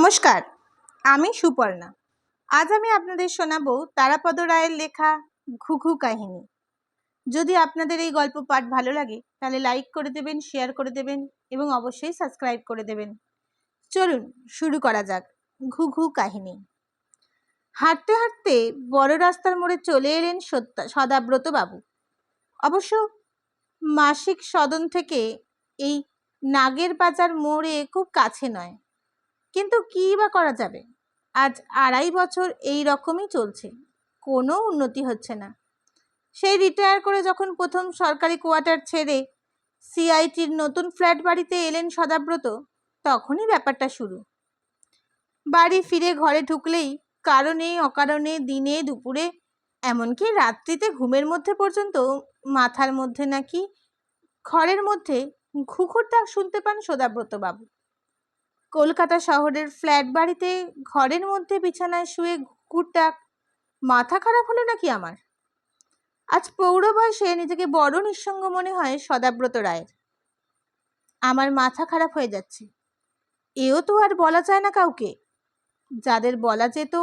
নমস্কার, আমি সুপর্ণা। আজ আমি আপনাদের শোনাবো তারাপদ রায়ের লেখা ঘুঘু কাহিনী। যদি আপনাদের এই গল্প পাঠ ভালো লাগে, তাহলে লাইক করে দেবেন শেয়ার করে দেবেন এবং অবশ্যই সাবস্ক্রাইব করে দেবেন। চলুন শুরু করা যাক ঘুঘু কাহিনী। হাঁটতে হাঁটতে বড় রাস্তার মোড়ে চলে এলেন সদাব্রত বাবু। অবশ্য মাসিক সদন থেকে এই নাগের বাজার মোড়ে খুব কাছে নয়। কিন্তু কী বা করা যাবে? আজ আড়াই বছর এই রকমই চলছে, কোনো উন্নতি হচ্ছে না। সেই রিটায়ার করে যখন প্রথম সরকারি কোয়ার্টার ছেড়ে সিআইটির নতুন ফ্ল্যাট বাড়িতে এলেন সদাব্রত, তখনই ব্যাপারটা শুরু। বাড়ি ফিরে ঘরে ঢুকলেই কারণে অকারণে দিনে দুপুরে, এমনকি রাত্রিতে ঘুমের মধ্যে পর্যন্ত মাথার মধ্যে নাকি ঘরের মধ্যে ঘুঘুর শুনতে পান সদাব্রত বাবু কলকাতা শহরের ফ্ল্যাট বাড়িতে ঘরের মধ্যে বিছানায় শুয়ে ডাক মাথা খারাপ হলো নাকি আমার? আজ পৌর বয়সে নিজেকে বড় নিঃসঙ্গ মনে হয় সদাব্রত রায়ের। আমার মাথা খারাপ হয়ে যাচ্ছে। এও তো আর বলা যায় না কাউকে। যাদের বলা যেত,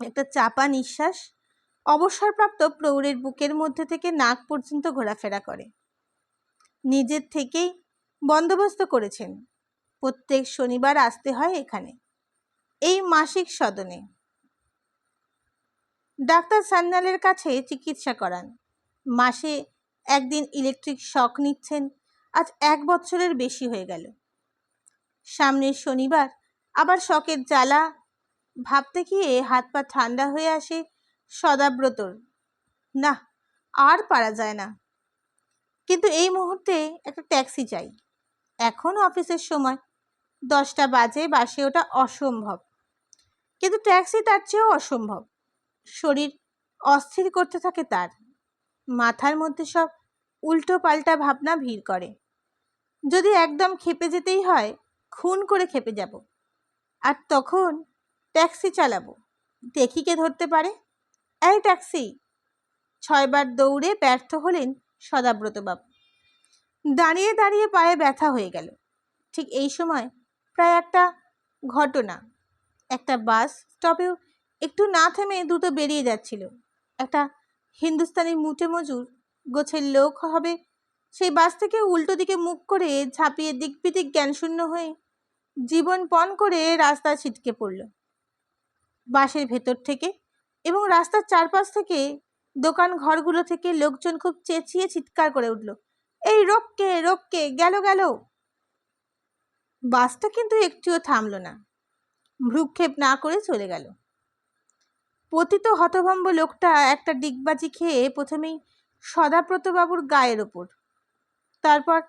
একটা চাপা নিঃশ্বাস অবসরপ্রাপ্ত প্রৌঢ়ের বুকের মধ্যে থেকে নাক পর্যন্ত ঘোরাফেরা করে। নিজের থেকেই বন্দোবস্ত করেছেন। প্রত্যেক শনিবার আসতে হয় এখানে। এই মাসিক সদনে। ডাক্তার সান্যালের কাছে চিকিৎসা করান। মাসে একদিন ইলেকট্রিক শক নিচ্ছেন, আজ এক বছরের বেশি হয়ে গেল। সামনের শনিবার আবার শকের জ্বালা, ভাবতে গিয়ে হাত পা ঠান্ডা হয়ে আসে সদাব্রতর। না আর পারা যায় না। কিন্তু এই মুহূর্তে একটা ট্যাক্সি চাই। এখন অফিসের সময় দশটা বাজে বাসে ওটা অসম্ভব। কিন্তু ট্যাক্সি তার চেয়েও অসম্ভব। শরীর অস্থির করতে থাকে তার। মাথার মধ্যে সব উল্টো পাল্টা ভাবনা ভিড় করে। যদি একদম খেপে যেতেই হয়, খুন করে খেপে যাব। আর তখন ট্যাক্সি চালাবো। দেখি কে ধরতে পারে। এই ট্যাক্সি! ছয়বার দৌড়ে ব্যর্থ হলেন সদাব্রতবাবু। দাঁড়িয়ে দাঁড়িয়ে পায়ে ব্যথা হয়ে গেল। ঠিক এই সময় প্রায় একটা ঘটনা। একটা বাস স্টপেও একটু না থেমে দ্রুত বেরিয়ে যাচ্ছিল। একটা হিন্দুস্তানি মুটে মজুর গোছের লোক হবে, সেই বাস থেকে উল্টো দিকে মুখ করে ঝাঁপিয়ে দিকবিদিক জ্ঞানশূন্য হয়ে জীবন পণ করে রাস্তা ছিটকে পড়ল। বাসের ভেতর থেকে এবং রাস্তার চারপাশ থেকে দোকান ঘরগুলো থেকে লোকজন খুব চেঁচিয়ে চিৎকার করে উঠল, এই রোককে রোককে গেল গেল! বাসটা কিন্তু একটুও থামলো না। ভ্রুক্ষেপ না করে চলে গেল। পতিত হতভম্ব লোকটা একটা ডিগবাজি খেয়ে প্রথমেই সদাব্রতবাবুর গায়ের ওপর, তারপর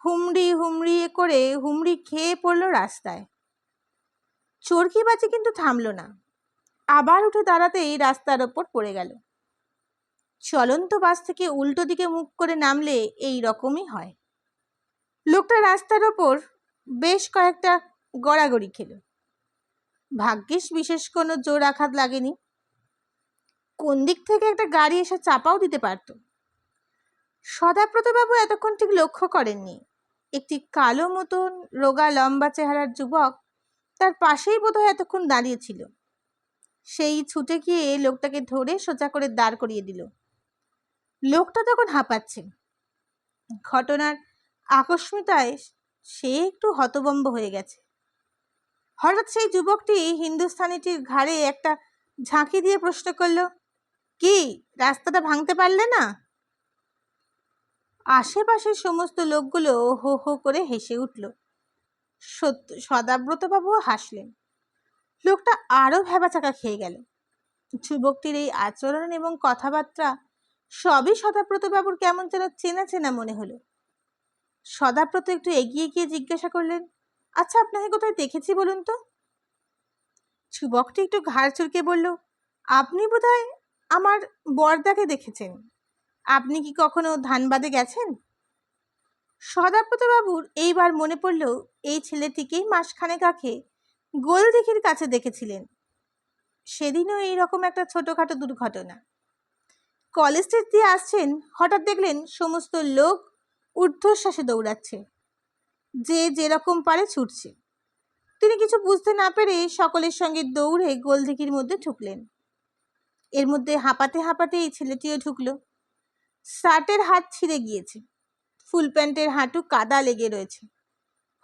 হুমড়ি হুমড়ি করে হুমড়ি খেয়ে পড়ল রাস্তায়। চরকিবাজি কিন্তু থামলো না। আবার উঠে দাঁড়াতেই রাস্তার ওপর পড়ে গেল। চলন্ত বাস থেকে উল্টো দিকে মুখ করে নামলে এই রকমই হয়। লোকটা রাস্তার ওপর বেশ কয়েকটা গড়াগড়ি খেল। ভাগ্যিস বিশেষ কোনো জোর আঘাত লাগেনি। কোন দিক থেকে একটা গাড়ি এসে চাপাও দিতে পারত। সদাব্রতবাবু এতক্ষণ ঠিক লক্ষ্য করেননি। একটি কালো মতন রোগা লম্বা চেহারার যুবক তার পাশেই বোধহয় এতক্ষণ দাঁড়িয়েছিল সেই ছুটে গিয়ে লোকটাকে ধরে সোজা করে দাঁড় করিয়ে দিল। লোকটা তখন হাঁপাচ্ছে। ঘটনার আকস্মিতায় সে একটু হতবম্ব হয়ে গেছে। হঠাৎ সেই যুবকটি হিন্দুস্থানিটির ঘাড়ে একটা ঝাঁকি দিয়ে প্রশ্ন করল, কি, রাস্তাটা ভাঙতে পারলে না? আশেপাশের সমস্ত লোকগুলো হো হো করে হেসে উঠল। সত্য, সদাব্রতবাবুও হাসলেন। লোকটা আরও ভেবাচাকা খেয়ে গেল। যুবকটির এই আচরণ এবং কথাবার্তা সবই সদাব্রতবাবুর কেমন যেন চেনা চেনা মনে হলো। সদাব্রত একটু এগিয়ে গিয়ে জিজ্ঞাসা করলেন আচ্ছা আপনাকে কোথায় দেখেছি বলুন তো? যুবকটি একটু ঘাড় চুরকে বলল, আপনি বোধহয় আমার বরদাকে দেখেছেন। আপনি কি কখনো ধানবাদে গেছেন? সদাব্রতবাবুর এইবার মনে পড়ল, এই ছেলেটিকেই মাসখানেক আগে গোলদিঘির কাছে দেখেছিলেন। সেদিনও এইরকম একটা ছোটোখাটো দুর্ঘটনা। কলেজ স্ট্রিট দিয়ে আসছেন, হঠাৎ দেখলেন সমস্ত লোক ঊর্ধ্বশ্বাসে দৌড়াচ্ছে। যে যেরকম পারে ছুটছে। তিনি কিছু বুঝতে না পেরে সকলের সঙ্গে দৌড়ে গোলদিঘির মধ্যে ঢুকলেন। এর মধ্যে হাঁপাতে হাঁপাতে এই ছেলেটিও ঢুকল। শার্টের হাত ছিঁড়ে গিয়েছে। ফুল প্যান্টের হাঁটু কাদা লেগে রয়েছে।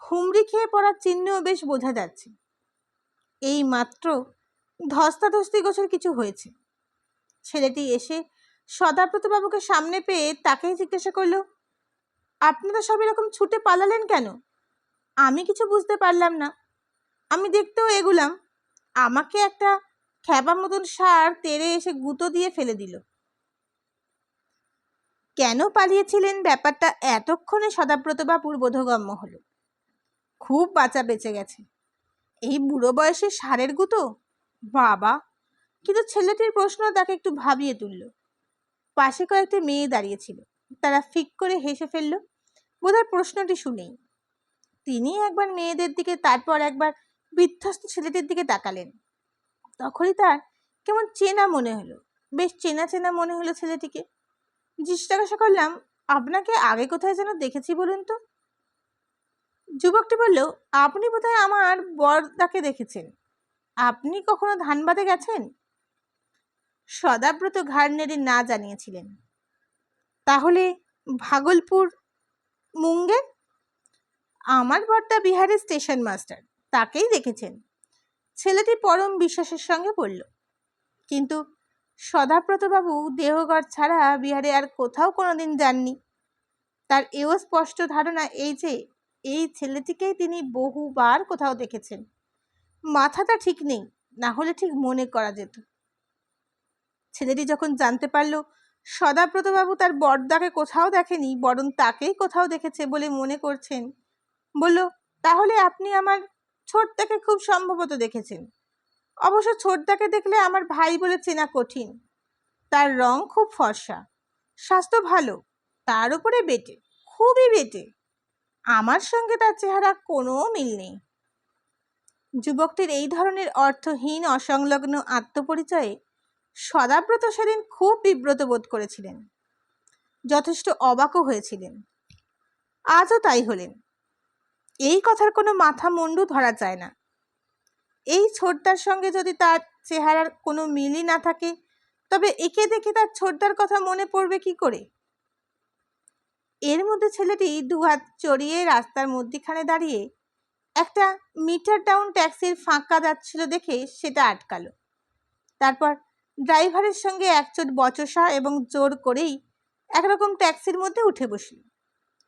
হুমড়ি খেয়ে পড়ার চিহ্নও বেশ বোঝা যাচ্ছে। এই মাত্র ধস্তাধস্তি গোছর কিছু হয়েছে। ছেলেটি এসে সদাব্রতবাবুকে সামনে পেয়ে তাকেই জিজ্ঞাসা করল আপনারা সব এরকম ছুটে পালালেন কেন? আমি কিছু বুঝতে পারলাম না। আমি দেখতেও এগুলাম। আমাকে একটা খ্যাপা মতন সার তেড়ে এসে গুঁতো দিয়ে ফেলে দিল। কেন পালিয়েছিলেন ব্যাপারটা এতক্ষণে সদাব্রতবাবুর বোধগম্য হলো খুব বাঁচা বেঁচে গেছে। এই বুড়ো বয়সে সারের গুঁতো? বাবা! কিন্তু ছেলেটির প্রশ্ন তাকে একটু ভাবিয়ে তুলল। পাশে কয়েকটি মেয়ে দাঁড়িয়েছিল তারা ফিক করে হেসে ফেলল। বোধহয় প্রশ্নটি শুনেই। তিনি একবার মেয়েদের দিকে, তারপর একবার বিধ্বস্ত ছেলেটির দিকে তাকালেন। তখনই তার কেমন চেনা মনে হলো। বেশ চেনা চেনা মনে হলো ছেলেটিকে। জিজ্ঞাসা করলাম, আপনাকে আগে কোথায় যেন দেখেছি বলুন তো? যুবকটি বলল, আপনি বোধহয় আমার বরদাকে দেখেছেন। আপনি কখনো ধানবাদে গেছেন? সদাব্রত ঘাড় নেড়ে না জানিয়েছিলেন। তাহলে ভাগলপুর মুঙ্গের আমার বর্তা বিহারের স্টেশন মাস্টার, তাকেই দেখেছেন। ছেলেটি পরম বিশ্বাসের সঙ্গে বলল, কিন্তু সদাব্রতবাবু দেহগড় ছাড়া বিহারে আর কোথাও কোনোদিন যাননি। তার এও স্পষ্ট ধারণা এই যে, এই ছেলেটিকেই তিনি বহুবার কোথাও দেখেছেন। মাথাটা ঠিক নেই, না হলে ঠিক মনে করা যেত। ছেলেটি যখন জানতে পারল সদাব্রতবাবু তার বর্দাকে কোথাও দেখেনি, বরং তাকেই কোথাও দেখেছে বলে মনে করছেন। বলল, তাহলে আপনি আমার ছোটদাকে খুব সম্ভবত দেখেছেন। অবশ্য ছোটদাকে দেখলে আমার ভাই বলে চেনা কঠিন। তার রং খুব ফর্সা। স্বাস্থ্য ভালো। তার উপরে বেটে, খুবই বেটে। আমার সঙ্গে তার চেহারা কোনো মিল নেই। যুবকটির এই ধরনের অর্থহীন, অসংলগ্ন আত্মপরিচয়ে সদাব্রত সেদিন খুব বিব্রত বোধ করেছিলেন। যথেষ্ট অবাকও হয়েছিলেন। আজও তাই হলেন। এই কথার কোনো মাথা মুন্ডু ধরা যায় না। এই ছোটদার সঙ্গে যদি তার চেহারার কোনো মিলই না থাকে, তবে একে দেখে তার ছোটদার কথা মনে পড়বে কি করে? এর মধ্যে ছেলেটি দুহাত চড়িয়ে রাস্তার মধ্যিখানে দাঁড়িয়ে একটা মিটার ডাউন ট্যাক্সির ফাঁকা যাচ্ছিল দেখে সেটা আটকালো। তারপর ড্রাইভারের সঙ্গে একচোট বচসা এবং জোর করেই একরকম ট্যাক্সির মধ্যে উঠে বসল।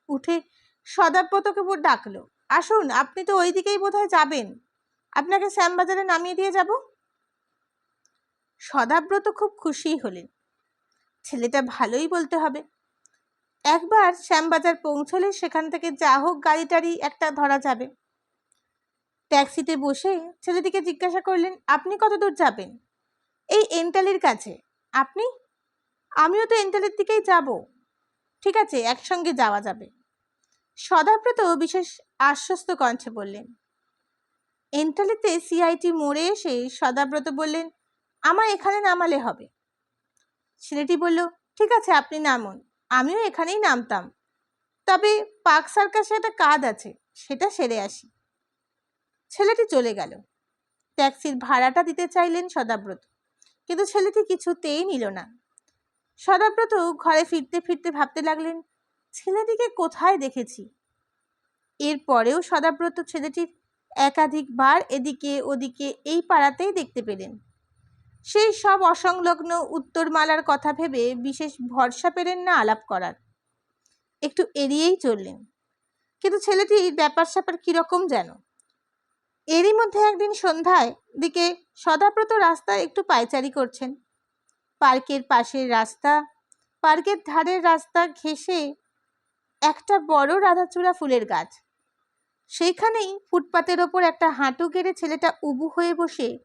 উঠে সদাব্রতকে ডাকলো, আসুন, আপনি তো ওই দিকেই বোধহয় যাবেন। আপনাকে শ্যামবাজারে নামিয়ে দিয়ে যাব? সদাব্রত খুব খুশি হলেন। ছেলেটা ভালোই বলতে হবে। একবার শ্যামবাজার পৌঁছলে সেখান থেকে যা হোক গাড়ি টাড়ি একটা ধরা যাবে। ট্যাক্সিতে বসে ছেলেটিকে জিজ্ঞাসা করলেন, আপনি কত দূর যাবেন? এই এন্টালির কাছে। আপনি? আমিও তো এন্টালির দিকেই যাব। ঠিক আছে, একসঙ্গে যাওয়া যাবে। সদাব্রত বিশেষ আশ্বস্ত কণ্ঠে বললেন এন্টালিতে সিআইটি মোড়ে এসে সদাব্রত বললেন আমার এখানে নামালে হবে। ছেলেটি বলল, ঠিক আছে, আপনি নামুন। আমিও এখানেই নামতাম। তবে পার্ক সার্কাসে একটা কাজ আছে, সেটা সেরে আসি। ছেলেটি চলে গেল। ট্যাক্সির ভাড়াটা দিতে চাইলেন সদাব্রত। কিন্তু ছেলেটি কিছুতেই নিল না। সদাব্রত ঘরে ফিরতে ফিরতে ভাবতে লাগলেন, ছেলেটিকে কোথায় দেখেছি? এরপরেও সদাব্রত ছেলেটির একাধিকবার এদিকে ওদিকে এই পাড়াতেই দেখতে পেলেন। সেই সব অসংলগ্ন উত্তরমালার কথা ভেবে বিশেষ ভরসা পেলেন না আলাপ করার। একটু এড়িয়েই চললেন। কিন্তু ছেলেটি ব্যাপার স্যাপার কীরকম যেন? এরই মধ্যে একদিন সন্ধ্যায় দিকে সদাব্রত রাস্তায় একটু পায়চারি করছেন। পার্কের পাশের রাস্তা, পার্কের ধারের রাস্তা ঘেঁষে একটা বড় রাধাচূড়া ফুলের গাছ। সেইখানেই ফুটপাতের ওপর একটা হাঁটু গেড়ে ছেলেটা উবু হয়ে বসে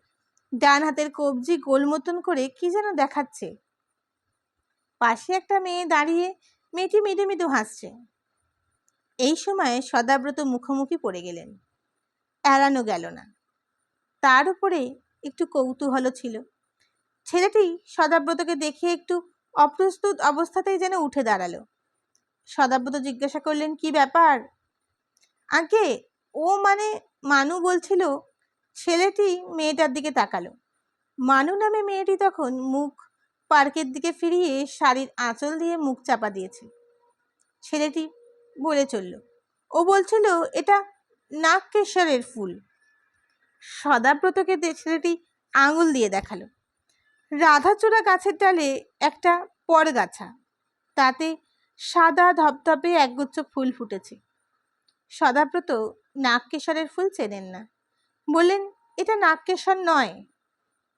ডান হাতের কবজি গোল মতন করে কি যেন দেখাচ্ছে। পাশে একটা মেয়ে দাঁড়িয়ে মেয়েটি মৃদু মৃদু হাসছে। এই সময় সদাব্রত মুখোমুখি পড়ে গেলেন। এড়ানো গেল না। তার উপরে একটু কৌতূহল ছিল। ছেলেটি সদাব্রতকে দেখে একটু অপ্রস্তুত অবস্থাতেই যেন উঠে দাঁড়াল। সদাব্রত জিজ্ঞাসা করলেন, কি ব্যাপার? আগে ও মানে মানু বলছিল, ছেলেটি মেয়েটার দিকে তাকালো। মানু নামে মেয়েটি তখন মুখ পার্কের দিকে ফিরিয়ে শাড়ির আঁচল দিয়ে মুখ চাপা দিয়েছে। ছেলেটি বলে চলল, ও বলছিল, এটা নাগকেশ্বরের ফুল। সদাব্রতকে ছেলেটি আঙুল দিয়ে দেখাল। রাধাচূড়া গাছের ডালে একটা পরগাছা তাতে সাদা ধপধপে একগুচ্ছ ফুল ফুটেছে। সদাব্রত নাগকেশ্বরের ফুল চেনেন না। বললেন, এটা নাগকেশ্বর নয়।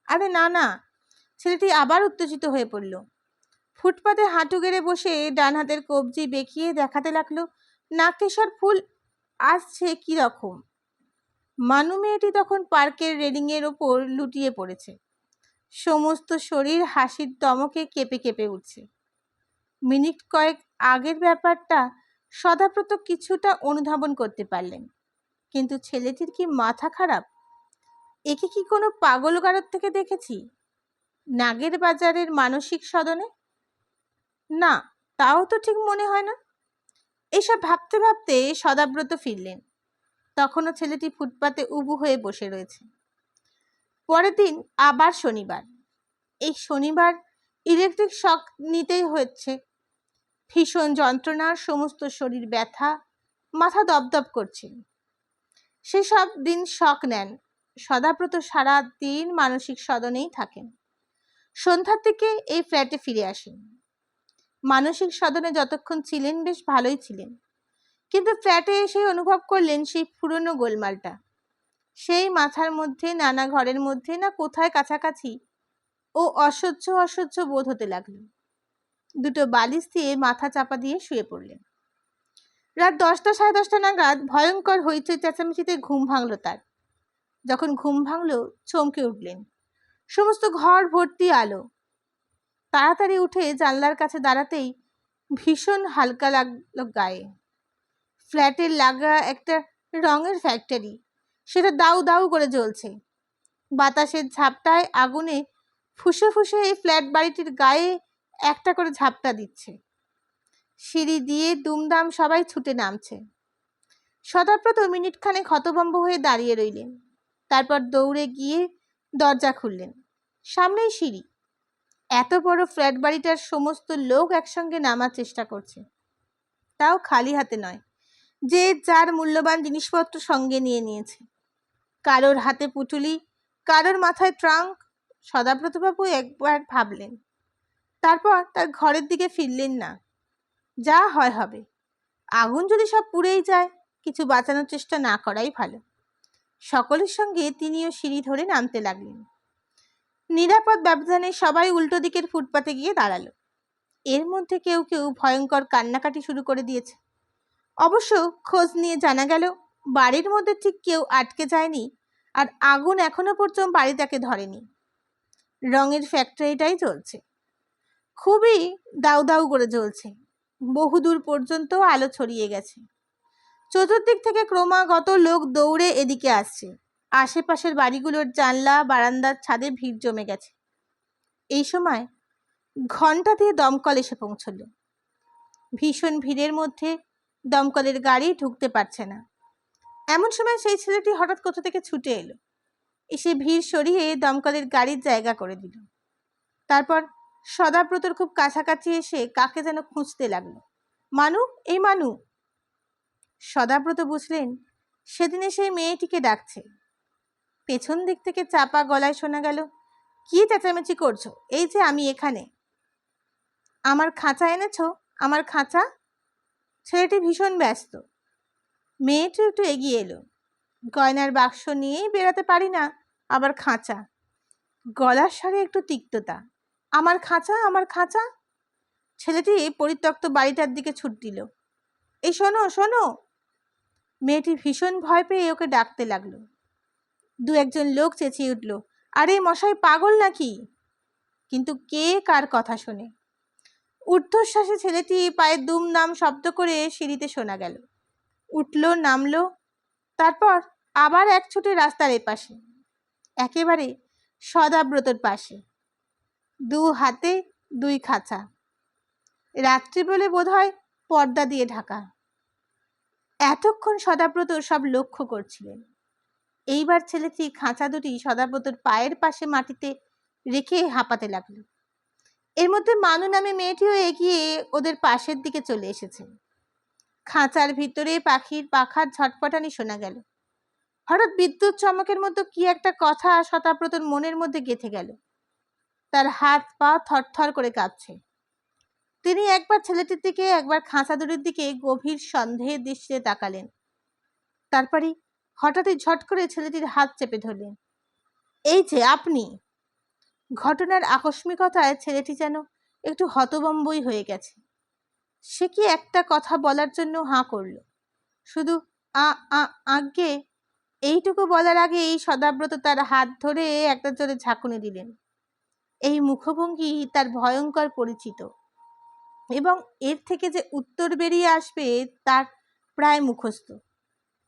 আরে না না। ছেলেটি আবার উত্তেজিত হয়ে পড়ল। ফুটপাতে হাঁটু গেড়ে বসে ডান হাতের কবজি বেঁকিয়ে দেখাতে লাগল নাগকেশ্বর ফুল আসছে কি রকম মানু মেয়েটি তখন পার্কের রেলিংয়ের ওপর লুটিয়ে পড়েছে। সমস্ত শরীর হাসির দমকে কেঁপে কেঁপে উঠছে। মিনিট কয়েক আগের ব্যাপারটা সদাব্রত কিছুটা অনুধাবন করতে পারলেন। কিন্তু ছেলেটির কি মাথা খারাপ? একে কি কোনো পাগল গারদ থেকে দেখেছি? নাগের বাজারের মানসিক সদনে? না, তাও তো ঠিক মনে হয় না। এসব ভাবতে ভাবতে সদাব্রত ফিরলেন। তখনও ছেলেটি ফুটপাতে উবু হয়ে বসে রয়েছে। পরের দিন আবার শনিবার। এই শনিবার ইলেকট্রিক শক নিতেই হচ্ছে। ভীষণ যন্ত্রণার সমস্ত শরীর ব্যথা, মাথা দপদপ করছে। সেসব দিন শক নেন। সদাব্রত সারা দিন মানসিক সদনেই থাকেন। সন্ধ্যার দিকে এই ফ্ল্যাটে ফিরে আসেন। মানসিক সদনে যতক্ষণ ছিলেন, বেশ ভালোই ছিলেন। কিন্তু ফ্ল্যাটে এসে অনুভব করলেন সেই পুরনো গোলমালটা। সেই মাথার মধ্যে, নানা ঘরের মধ্যে না কোথায় কাছাকাছি ও অসহ্য অসহ্য বোধ হতে লাগল। দুটো বালিশ দিয়ে মাথা চাপা দিয়ে শুয়ে পড়লেন। রাত দশটা, সাড়ে দশটা নাগাদ ভয়ঙ্কর হইচই চেঁচামেচিতে ঘুম ভাঙলো তার। যখন ঘুম ভাঙলো, চমকে উঠলেন। সমস্ত ঘর ভর্তি আলো। তাড়াতাড়ি উঠে জানলার কাছে দাঁড়াতেই ভীষণ হালকা লাগল গায়ে। ফ্ল্যাটের লাগা একটা রঙের ফ্যাক্টরি সেটা দাউ দাউ করে জ্বলছে। বাতাসের ঝাপটায় আগুনে ফুসে ফুসে এই ফ্ল্যাট বাড়িটির গায়ে একটা করে ঝাপটা দিচ্ছে। সিঁড়ি দিয়ে দুমদাম সবাই ছুটে নামছে। সদাপ্রত মিনিট খানেক হতভম্ব হয়ে দাঁড়িয়ে রইলেন। তারপর দৌড়ে গিয়ে দরজা খুললেন। সামনেই সিঁড়ি। এত বড় ফ্ল্যাট বাড়িটার সমস্ত লোক একসঙ্গে নামার চেষ্টা করছে। তাও খালি হাতে নয়। যে যার মূল্যবান জিনিসপত্র সঙ্গে নিয়ে নিয়েছে। কারোর হাতে পুটুলি, কারোর মাথায় ট্রাঙ্ক সদাব্রতবাবু একবার ভাবলেন। তারপর তার ঘরের দিকে ফিরলেন না। যা হয় হবে। আগুন যদি সব পুড়েই যায়, কিছু বাঁচানোর চেষ্টা না করাই ভালো। সকলের সঙ্গে তিনিও সিঁড়ি ধরে নামতে লাগলেন। নিরাপদ ব্যবধানে সবাই উল্টো দিকের ফুটপাতে গিয়ে দাঁড়াল। এর মধ্যে কেউ কেউ ভয়ঙ্কর কান্নাকাটি শুরু করে দিয়েছে। অবশ্য খোঁজ নিয়ে জানা গেল, বাড়ির মধ্যে ঠিক কেউ আটকে যায়নি আর আগুন এখনও পর্যন্ত বাড়িটাকে ধরেনি। রঙের ফ্যাক্টরিটাই চলছে খুবই দাউ দাউ করে জ্বলছে। বহুদূর পর্যন্ত আলো ছড়িয়ে গেছে। চতুর্দিক থেকে ক্রমাগত লোক দৌড়ে এদিকে আসছে। আশেপাশের বাড়িগুলোর জানলা, বারান্দার ছাদে ভিড় জমে গেছে। এই সময় ঘণ্টা দিয়ে দমকল এসে পৌঁছল। ভীষণ ভিড়ের মধ্যে দমকলের গাড়ি ঢুকতে পারছে না। এমন সময় সেই ছেলেটি হঠাৎ কোথা থেকে ছুটে এলো। এসে ভিড় সরিয়ে দমকলের গাড়ির জায়গা করে দিল। তারপর সদাব্রতর খুব কাছাকাছি এসে কাকে যেন খুঁজতে লাগল। মানু, এই মানু! সদাব্রত বুঝলেন, সেদিনে সেই মেয়েটিকে ডাকছে। পেছন দিক থেকে চাপা গলায় শোনা গেল, কি চেঁচামেচি করছ? এই যে আমি এখানে। আমার খাঁচা এনেছো? আমার খাঁচা? ছেলেটি ভীষণ ব্যস্ত। মেয়েটি একটু এগিয়ে এলো। গয়নার বাক্স নিয়েই বেরাতে পারি না, আবার খাঁচা। গলার স্বরে একটু তিক্ততা, আমার খাঁচা আমার খাঁচা? ছেলেটি পরিত্যক্ত বাড়িটার দিকে ছুট দিল। এই শোনো শোনো। মেয়েটি ভীষণ ভয় পেয়ে ওকে ডাকতে লাগল। দু একজন লোক চেঁচিয়ে উঠল, আরে মশাই, পাগল নাকি? কিন্তু কে কার কথা শোনে? ঊর্ধ্বশ্বাসে ছেলেটি পায়ের দুমদাম শব্দ করে সিঁড়িতে শোনা গেল। উঠল, নামলো, তারপর আবার এক ছুটে রাস্তার এপাশে, একেবারে সদাব্রতর পাশে, দু হাতে দুই খাঁচা, রাত্রি বলে বোধ হয় পর্দা দিয়ে ঢাকা। এতক্ষণ সদাব্রত সব লক্ষ্য করছিলেন। এইবার ছেলেটি খাঁচা দুটি সদাব্রতর পায়ের পাশে মাটিতে রেখে হাঁপাতে লাগল। এর মধ্যে মানু নামে মেয়েটিও এগিয়ে ওদের পাশের দিকে চলে এসেছে। খাঁচার ভিতরে পাখির পাখার ঝটপটানি শোনা গেল। হঠাৎ বিদ্যুৎ চমকের মতো কি একটা কথা শতাব্রতর মনের মধ্যে গেঁথে গেল। তার হাত পা থরথর করে কাঁপছে। তিনি একবার ছেলেটির দিকে, একবার খাঁচা দড়ির দিকে গভীর সন্দেহের দৃষ্টিতে তাকালেন। তারপরে হঠাৎই ঝট করে ছেলেটির হাত চেপে ধরলেন। এই যে, আপনি? ঘটনার আকস্মিকতায় ছেলেটি যেন একটু হতবম্বই হয়ে গেছে। সে কি একটা কথা বলার জন্য হাঁ করল? শুধু আ আ আগে এইটুকু বলার আগে এই সদাব্রত তার হাত ধরে একটা জোরে ঝাঁকুনি দিলেন। এই মুখভঙ্গি তার ভয়ঙ্কর পরিচিত এবং এর থেকে যে উত্তর বেরিয়ে আসবে তার প্রায় মুখস্থ।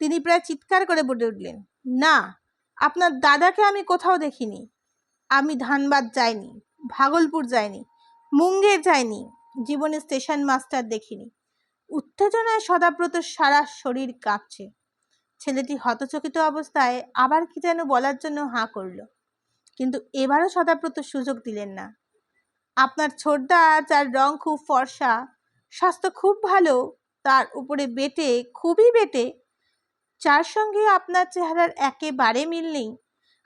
তিনি প্রায় চিৎকার করে বলে উঠলেন, না, আপনার দাদাকে আমি কোথাও দেখিনি। আমি ধানবাদ যাইনি, ভাগলপুর যাইনি, মুঙ্গের যাইনি, জীবনে স্টেশন মাস্টার দেখিনি। উত্তেজনায় সদাব্রত সারা শরীর কাঁপছে। ছেলেটি হতচকিত অবস্থায় আবার কি যেন বলার জন্য হাঁ করল। কিন্তু এবারও সদাব্রত সুযোগ দিলেন না। আপনার ছোটদা যার রং খুব ফর্সা, স্বাস্থ্য খুব ভালো, তার উপরে বেটে, খুবই বেটে, যার সঙ্গে আপনার চেহারার একেবারে মিল নেই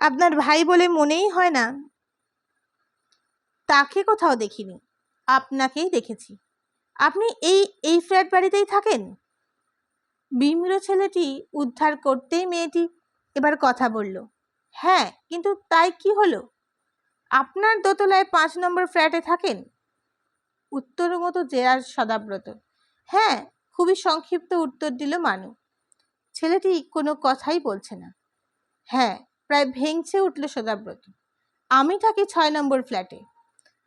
আপনার ভাই বলে মনেই হয় না। তাকে কোথাও দেখিনি, আপনাকেই দেখেছি। আপনি এই এই ফ্ল্যাট বাড়িতেই থাকেন? বিমড় ছেলেটি উদ্ধার করতেই মেয়েটি এবার কথা বলল হ্যাঁ কিন্তু তাই কি হলো? আপনার দোতলায় পাঁচ নম্বর ফ্ল্যাটে থাকেন? উত্তর মতো জেরার সদাব্রত হ্যাঁ খুবই সংক্ষিপ্ত উত্তর দিল মানু। ছেলেটি কোনো কথাই বলছে না। হ্যাঁ প্রায় ভেঙছে উঠল সদাব্রত। আমি থাকি ছয় নম্বর ফ্ল্যাটে।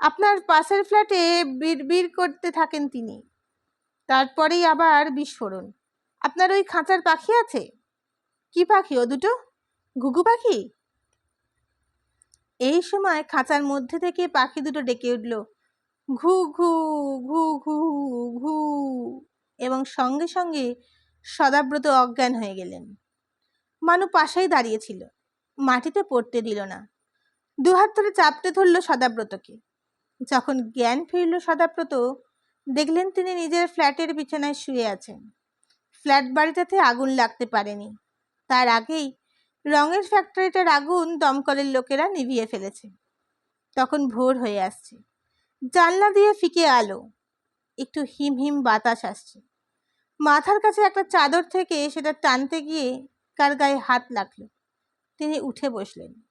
আপনার পাশের ফ্ল্যাটে বিড় করতে থাকেন তিনি। তারপরেই আবার বিস্ফোরণ। আপনার ওই খাঁচার পাখি আছে? কি পাখি ও দুটো? ঘুঘু পাখি? এই সময় খাঁচার মধ্যে থেকে পাখি দুটো ডেকে উঠল, ঘু ঘু ঘু ঘু ঘু, এবং সঙ্গে সঙ্গে সদাব্রত অজ্ঞান হয়ে গেলেন। মানু পাশেই দাঁড়িয়েছিল মাটিতে পড়তে দিল না। দুহাত ধরে চাপতে ধরল সদাব্রতকে। যখন জ্ঞান ফিরল সদাব্রত, দেখলেন তিনি নিজের ফ্ল্যাটের বিছানায় শুয়ে আছেন। ফ্ল্যাট বাড়িটাতে আগুন লাগতে পারেনি। তার আগেই রঙের ফ্যাক্টরিটার আগুন দমকলের লোকেরা নিভিয়ে ফেলেছে। তখন ভোর হয়ে আসছে। জানলা দিয়ে ফিকে আলো। একটু হিম হিম বাতাস আসছে। মাথার কাছে একটা চাদর থেকে সেটা টানতে গিয়ে কার গায়ে হাত লাগল। তিনি উঠে বসলেন।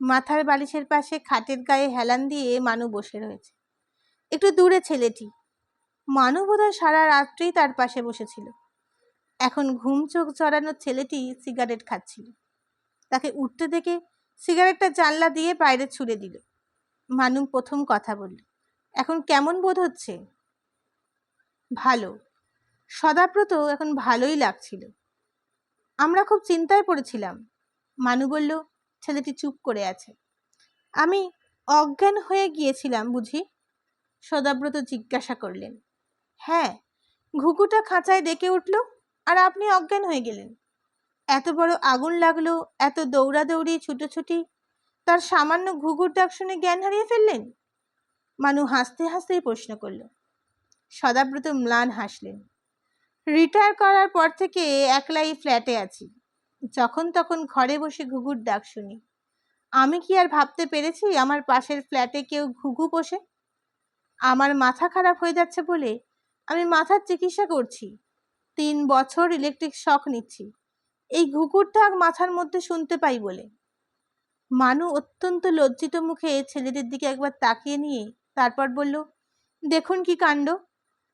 মাথার বালিশের পাশে খাটের গায়ে হেলান দিয়ে মানু বসে রয়েছে। একটু দূরে ছেলেটি। মানু বোধহয় সারা রাত্রেই তার পাশে বসেছিল। এখন ঘুম চোখ চড়ানো ছেলেটি সিগারেট খাচ্ছিল। তাকে উঠতে দেখে সিগারেটটা জানলা দিয়ে বাইরে ছুড়ে দিল। মানু প্রথম কথা বলল, এখন কেমন বোধ হচ্ছে? ভালো। সদাব্রত এখন ভালোই লাগছিল। আমরা খুব চিন্তায় পড়েছিলাম। মানু বলল ছেলেটি চুপ করে আছে। আমি অজ্ঞান হয়ে গিয়েছিলাম বুঝি? সদাব্রত জিজ্ঞাসা করলেন হ্যাঁ ঘুঘুটা খাঁচায় ডেকে উঠল আর আপনি অজ্ঞান হয়ে গেলেন। এত বড় আগুন লাগল, এত দৌড়াদৌড়ি, ছুটোছুটি, তার সামান্য ঘুঘুর ডাক শুনে জ্ঞান হারিয়ে ফেললেন? মানু হাসতে হাসতেই প্রশ্ন করল। সদাব্রত ম্লান হাসলেন, রিটায়ার করার পর থেকে একলাই ফ্ল্যাটে আছি। যখন তখন ঘরে বসে ঘুঘুর ডাক শুনি। আমি কি আর ভাবতে পেরেছি আমার পাশের ফ্ল্যাটে কেউ ঘুঘু বসে আমার মাথা খারাপ হয়ে যাচ্ছে বলে আমি মাথার চিকিৎসা করছি। তিন বছর ইলেকট্রিক শখ নিচ্ছি। এই ঘুঘুর ডাক মাথার মধ্যে শুনতে পাই বলে। মানু অত্যন্ত লজ্জিত মুখে ছেলেদের দিকে একবার তাকিয়ে নিয়ে তারপর বলল, দেখুন কি কাণ্ড।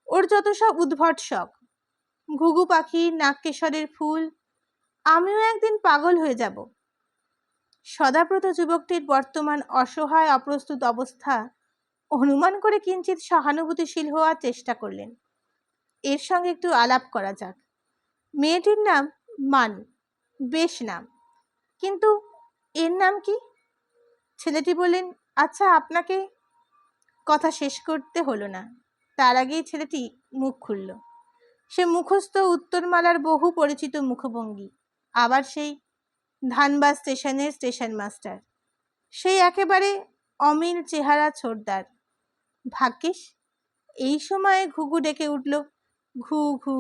ওর যত সব উদ্ভট শখ। ঘুঘু পাখি, নাগকেশরের ফুল আমিও একদিন পাগল হয়ে যাব। সদাব্রত যুবকটির বর্তমান অসহায় অপ্রস্তুত অবস্থা অনুমান করে কিঞ্চিত সহানুভূতিশীল হওয়ার চেষ্টা করলেন। এর সঙ্গে একটু আলাপ করা যাক। মেয়েটির নাম মানু, বেশ নাম। কিন্তু এর নাম কি? ছেলেটি বললেন আচ্ছা আপনাকে কথা শেষ করতে হলো না। তার আগেই ছেলেটি মুখ খুলল। সে মুখস্থ উত্তরমালার বহু পরিচিত মুখভঙ্গি আবার সেই ধানবাদ স্টেশনের স্টেশন মাস্টার। সেই একেবারে অমিল চেহারা ছোটদার। ভাগ্যিস, এই সময়ে ঘুঘু ডেকে উঠল, ঘু ঘু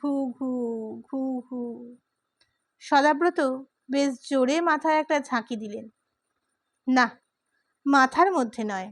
ঘু ঘু ঘু ঘু। সদাব্রত বেশ জোরে মাথায় একটা ঝাঁকি দিলেন। না, মাথার মধ্যে নয়।